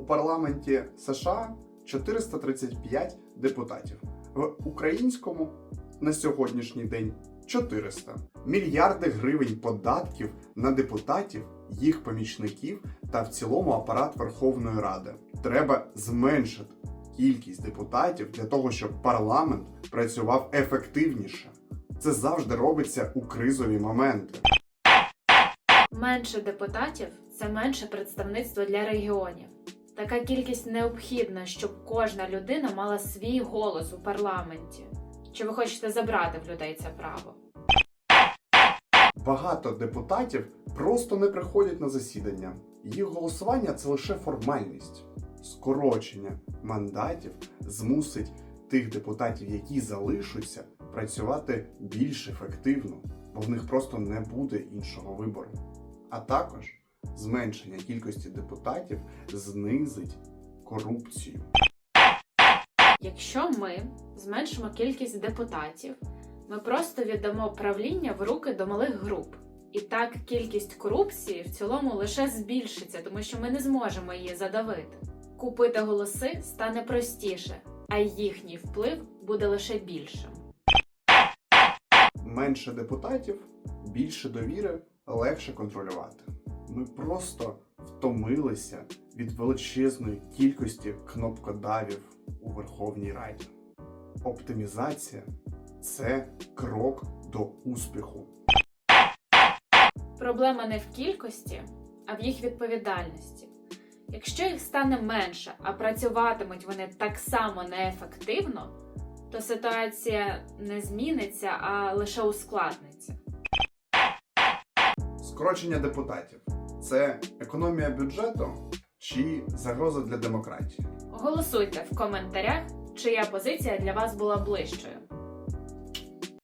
парламенті США 435 депутатів, в українському на сьогоднішній день 400. Мільярди гривень податків на депутатів, їх помічників та в цілому апарат Верховної Ради. Треба зменшити кількість депутатів для того, щоб парламент працював ефективніше. Це завжди робиться у кризові моменти. Менше депутатів це менше представництво для регіонів. Така кількість необхідна, щоб кожна людина мала свій голос у парламенті. Чи ви хочете забрати в людей це право? Багато депутатів просто не приходять на засідання. Їх голосування це лише формальність. Скорочення мандатів змусить тих депутатів, які залишаться, працювати більш ефективно, бо в них просто не буде іншого вибору. А також зменшення кількості депутатів знизить корупцію. Якщо ми зменшимо кількість депутатів, ми просто віддамо правління в руки до малих груп. І так кількість корупції в цілому лише збільшиться, тому що ми не зможемо її задавити. Купити голоси стане простіше, а їхній вплив буде лише більшим. менше депутатів, більше довіри, легше контролювати. Ми просто втомилися від величезної кількості кнопкодавів у Верховній Раді. Оптимізація це крок до успіху. Проблема не в кількості, а в їх відповідальності. Якщо їх стане менше, а працюватимуть вони так само неефективно, то ситуація не зміниться, а лише ускладниться. Скорочення депутатів це економія бюджету чи загроза для демократії. Голосуйте в коментарях, чия позиція для вас була ближчою.